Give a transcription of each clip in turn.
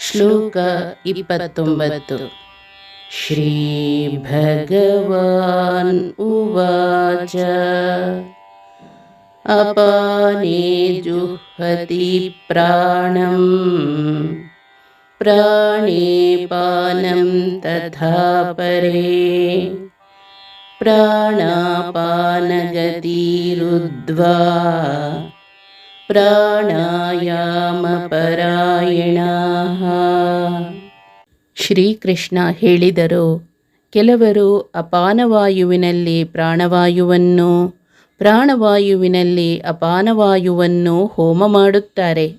ಶ್ಲೋಕ ಇಪ್ಪತ್ತೊಂಬತ್ತು ಶ್ರೀ ಭಗವಾನ್ ಉವಾಚ ಅಪಾನೇ ಜುಹತಿ ಪ್ರಾಣಂ प्राणे पानं तथा परे प्राणापानगतिरुद्ध्वा ಪ್ರಾಣಾಯಾಮಪರಾಯಣಾಃ ಶ್ರೀಕೃಷ್ಣ ಹೇಳಿದರು, ಕೆಲವರು ಅಪಾನವಾಯುವಿನಲ್ಲಿ ಪ್ರಾಣವಾಯುವನ್ನು, ಪ್ರಾಣವಾಯುವಿನಲ್ಲಿ ಅಪಾನವಾಯುವನ್ನು ಹೋಮ ಮಾಡುತ್ತಾರೆ.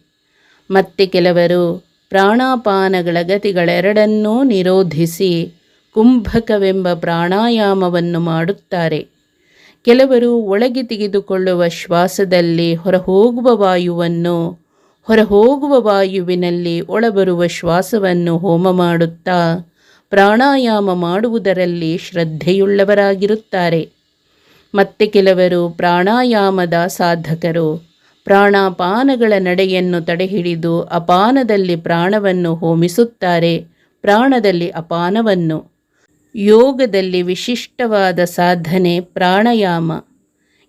ಮತ್ತೆ ಕೆಲವರು ಪ್ರಾಣಾಪಾನಗಳ ಗತಿಗಳೆರಡನ್ನೂ ನಿರೋಧಿಸಿ ಕುಂಭಕವೆಂಬ ಪ್ರಾಣಾಯಾಮವನ್ನು ಮಾಡುತ್ತಾರೆ. ಕೆಲವರು ಒಳಗೆ ತೆಗೆದುಕೊಳ್ಳುವ ಶ್ವಾಸದಲ್ಲಿ ಹೊರಹೋಗುವ ವಾಯುವನ್ನು, ಹೊರಹೋಗುವ ವಾಯುವಿನಲ್ಲಿ ಒಳಬರುವ ಶ್ವಾಸವನ್ನು ಹೋಮ ಮಾಡುತ್ತಾ ಪ್ರಾಣಾಯಾಮ ಮಾಡುವುದರಲ್ಲಿ ಶ್ರದ್ಧೆಯುಳ್ಳವರಾಗಿರುತ್ತಾರೆ. ಮತ್ತೆ ಕೆಲವರು ಪ್ರಾಣಾಯಾಮದ ಸಾಧಕರು ಪ್ರಾಣಾಪಾನಗಳ ನಡೆಯನ್ನು ತಡೆಹಿಡಿದು ಅಪಾನದಲ್ಲಿ ಪ್ರಾಣವನ್ನು ಹೋಮಿಸುತ್ತಾರೆ, ಪ್ರಾಣದಲ್ಲಿ ಅಪಾನವನ್ನು. ಯೋಗದಲ್ಲಿ ವಿಶಿಷ್ಟವಾದ ಸಾಧನೆ ಪ್ರಾಣಾಯಾಮ.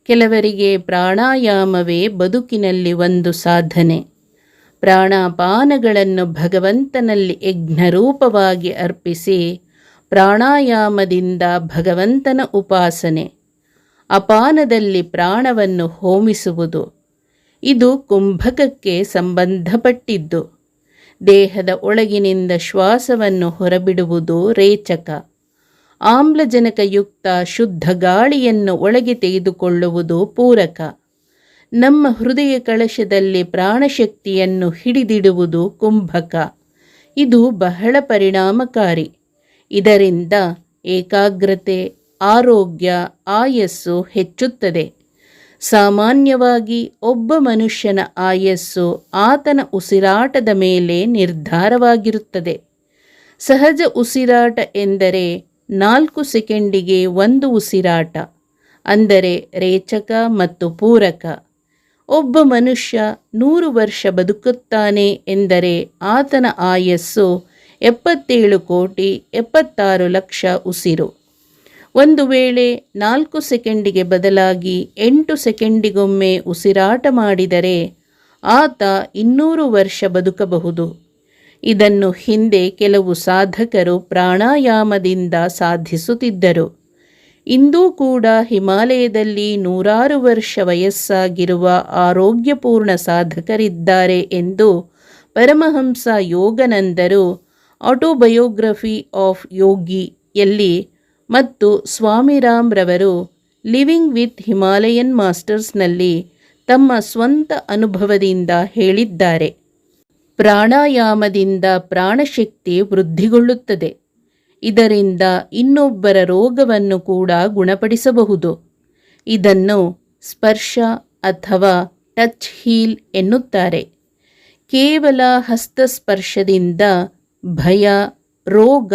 ಕೆಲವರಿಗೆ ಪ್ರಾಣಾಯಾಮವೇ ಬದುಕಿನಲ್ಲಿ ಒಂದು ಸಾಧನೆ. ಪ್ರಾಣಾಪಾನಗಳನ್ನು ಭಗವಂತನಲ್ಲಿ ಯಜ್ಞರೂಪವಾಗಿ ಅರ್ಪಿಸಿ ಪ್ರಾಣಾಯಾಮದಿಂದ ಭಗವಂತನ ಉಪಾಸನೆ. ಅಪಾನದಲ್ಲಿ ಪ್ರಾಣವನ್ನು ಹೋಮಿಸುವುದು. ಇದು ಕುಂಭಕಕ್ಕೆ ಸಂಬಂಧಪಟ್ಟಿದ್ದು. ದೇಹದ ಒಳಗಿನಿಂದ ಶ್ವಾಸವನ್ನು ಹೊರಬಿಡುವುದು ರೇಚಕ. ಆಮ್ಲಜನಕಯುಕ್ತ ಶುದ್ಧ ಗಾಳಿಯನ್ನು ಒಳಗೆ ತೆಗೆದುಕೊಳ್ಳುವುದು ಪೂರಕ. ನಮ್ಮ ಹೃದಯ ಕಳಶದಲ್ಲಿ ಪ್ರಾಣಶಕ್ತಿಯನ್ನು ಹಿಡಿದಿಡುವುದು ಕುಂಭಕ. ಇದು ಬಹಳ ಪರಿಣಾಮಕಾರಿ. ಇದರಿಂದ ಏಕಾಗ್ರತೆ, ಆರೋಗ್ಯ, ಆಯಸ್ಸು ಹೆಚ್ಚುತ್ತದೆ. ಸಾಮಾನ್ಯವಾಗಿ ಒಬ್ಬ ಮನುಷ್ಯನ ಆಯಸ್ಸು ಆತನ ಉಸಿರಾಟದ ಮೇಲೆ ನಿರ್ಧಾರವಾಗಿರುತ್ತದೆ. ಸಹಜ ಉಸಿರಾಟ ಎಂದರೆ ನಾಲ್ಕು ಸೆಕೆಂಡಿಗೆ ಒಂದು ಉಸಿರಾಟ, ಅಂದರೆ ರೇಚಕ ಮತ್ತು ಪೂರಕ. ಒಬ್ಬ ಮನುಷ್ಯ ನೂರು ವರ್ಷ ಬದುಕುತ್ತಾನೆ ಎಂದರೆ ಆತನ ಆಯಸ್ಸು ಎಪ್ಪತ್ತೇಳು ಕೋಟಿ ಎಪ್ಪತ್ತಾರು ಲಕ್ಷ ಉಸಿರು. ಒಂದು ವೇಳೆ ನಾಲ್ಕು ಸೆಕೆಂಡಿಗೆ ಬದಲಾಗಿ ಎಂಟು ಸೆಕೆಂಡಿಗೊಮ್ಮೆ ಉಸಿರಾಟ ಮಾಡಿದರೆ ಆತ ಇನ್ನೂರು ವರ್ಷ ಬದುಕಬಹುದು. ಇದನ್ನು ಹಿಂದೆ ಕೆಲವು ಸಾಧಕರು ಪ್ರಾಣಾಯಾಮದಿಂದ ಸಾಧಿಸುತ್ತಿದ್ದರು. ಇಂದೂ ಕೂಡ ಹಿಮಾಲಯದಲ್ಲಿ ನೂರಾರು ವರ್ಷ ವಯಸ್ಸಾಗಿರುವ ಆರೋಗ್ಯಪೂರ್ಣ ಸಾಧಕರಿದ್ದಾರೆ ಎಂದು ಪರಮಹಂಸ ಯೋಗನಂದರು. ಆಟೋಬಯೋಗ್ರಫಿ ಆಫ್ ಯೋಗಿಯಲ್ಲಿ ಮತ್ತು ಸ್ವಾಮಿರಾಮ್ ರವರು ಲಿವಿಂಗ್ ವಿತ್ ಹಿಮಾಲಯನ್ ಮಾಸ್ಟರ್ಸ್ನಲ್ಲಿ ತಮ್ಮ ಸ್ವಂತ ಅನುಭವದಿಂದ ಹೇಳಿದ್ದಾರೆ. ಪ್ರಾಣಾಯಾಮದಿಂದ ಪ್ರಾಣಶಕ್ತಿ ವೃದ್ಧಿಗೊಳ್ಳುತ್ತದೆ. ಇದರಿಂದ ಇನ್ನೊಬ್ಬರ ರೋಗವನ್ನು ಕೂಡ ಗುಣಪಡಿಸಬಹುದು. ಇದನ್ನು ಸ್ಪರ್ಶ ಅಥವಾ ಟಚ್ ಹೀಲ್ ಎನ್ನುತ್ತಾರೆ. ಕೇವಲ ಹಸ್ತಸ್ಪರ್ಶದಿಂದ ಭಯ, ರೋಗ,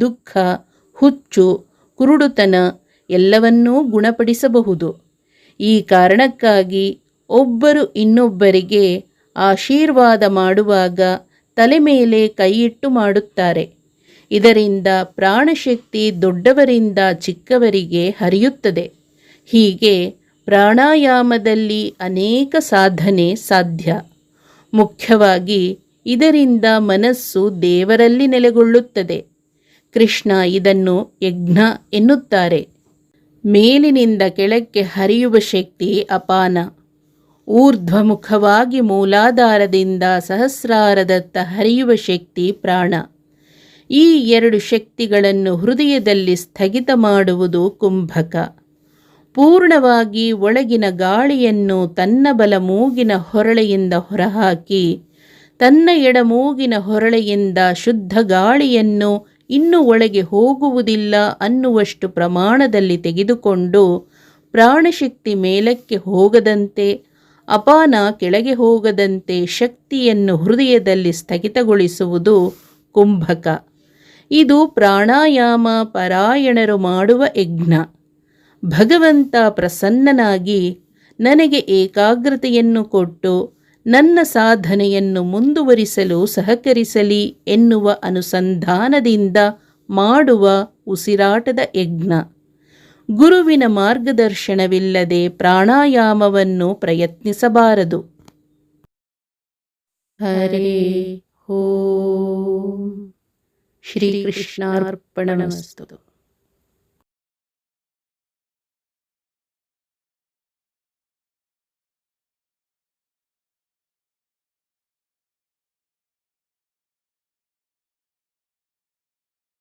ದುಃಖ, ಹುಚ್ಚು, ಕುರುಡುತನ ಎಲ್ಲವನ್ನೂ ಗುಣಪಡಿಸಬಹುದು. ಈ ಕಾರಣಕ್ಕಾಗಿ ಒಬ್ಬರು ಇನ್ನೊಬ್ಬರಿಗೆ ಆಶೀರ್ವಾದ ಮಾಡುವಾಗ ತಲೆ ಮೇಲೆ ಕೈಯಿಟ್ಟು ಮಾಡುತ್ತಾರೆ. ಇದರಿಂದ ಪ್ರಾಣಶಕ್ತಿ ದೊಡ್ಡವರಿಂದ ಚಿಕ್ಕವರಿಗೆ ಹರಿಯುತ್ತದೆ. ಹೀಗೆ ಪ್ರಾಣಾಯಾಮದಲ್ಲಿ ಅನೇಕ ಸಾಧನೆ ಸಾಧ್ಯ. ಮುಖ್ಯವಾಗಿ ಇದರಿಂದ ಮನಸ್ಸು ದೇವರಲ್ಲಿ ನೆಲೆಗೊಳ್ಳುತ್ತದೆ. ಕೃಷ್ಣ ಇದನ್ನು ಯಜ್ಞ ಎನ್ನುತ್ತಾರೆ. ಮೇಲಿನಿಂದ ಕೆಳಕ್ಕೆ ಹರಿಯುವ ಶಕ್ತಿ ಅಪಾನ. ಊರ್ಧ್ವಮುಖವಾಗಿ ಮೂಲಾಧಾರದಿಂದ ಸಹಸ್ರಾರದತ್ತ ಹರಿಯುವ ಶಕ್ತಿ ಪ್ರಾಣ. ಈ ಎರಡು ಶಕ್ತಿಗಳನ್ನು ಹೃದಯದಲ್ಲಿ ಸ್ಥಗಿತ ಮಾಡುವುದು ಕುಂಭಕ. ಪೂರ್ಣವಾಗಿ ಒಳಗಿನ ಗಾಳಿಯನ್ನು ತನ್ನ ಬಲ ಮೂಗಿನ ಹೊರಳೆಯಿಂದ ಹೊರಹಾಕಿ, ತನ್ನ ಎಡಮೂಗಿನ ಹೊರಳೆಯಿಂದ ಶುದ್ಧ ಗಾಳಿಯನ್ನು ಇನ್ನು ಒಳಗೆ ಹೋಗುವುದಿಲ್ಲ ಅನ್ನುವಷ್ಟು ಪ್ರಮಾಣದಲ್ಲಿ ತೆಗೆದುಕೊಂಡು ಪ್ರಾಣಶಕ್ತಿ ಮೇಲಕ್ಕೆ ಹೋಗದಂತೆ ಅಪಾನ ಕೆಳಗೆ ಹೋಗದಂತೆ ಶಕ್ತಿಯನ್ನು ಹೃದಯದಲ್ಲಿ ಸ್ಥಗಿತಗೊಳಿಸುವುದು ಕುಂಭಕ. ಇದು ಪ್ರಾಣಾಯಾಮ ಪರಾಯಣರು ಮಾಡುವ ಯಜ್ಞ. ಭಗವಂತ ಪ್ರಸನ್ನನಾಗಿ ನನಗೆ ಏಕಾಗ್ರತೆಯನ್ನು ಕೊಟ್ಟು ನನ್ನ ಸಾಧನೆಯನ್ನು ಮುಂದುವರಿಸಲು ಸಹಕರಿಸಲಿ ಎನ್ನುವ ಅನುಸಂಧಾನದಿಂದ ಮಾಡುವ ಉಸಿರಾಟದ ಯಜ್ಞ. ಗುರುವಿನ ಮಾರ್ಗದರ್ಶನವಿಲ್ಲದೆ ಪ್ರಾಣಾಯಾಮವನ್ನು ಪ್ರಯತ್ನಿಸಬಾರದು. ಹರೇ ಓಂ. ಶ್ರೀಕೃಷ್ಣಾರ್ಪಣಮಸ್ತು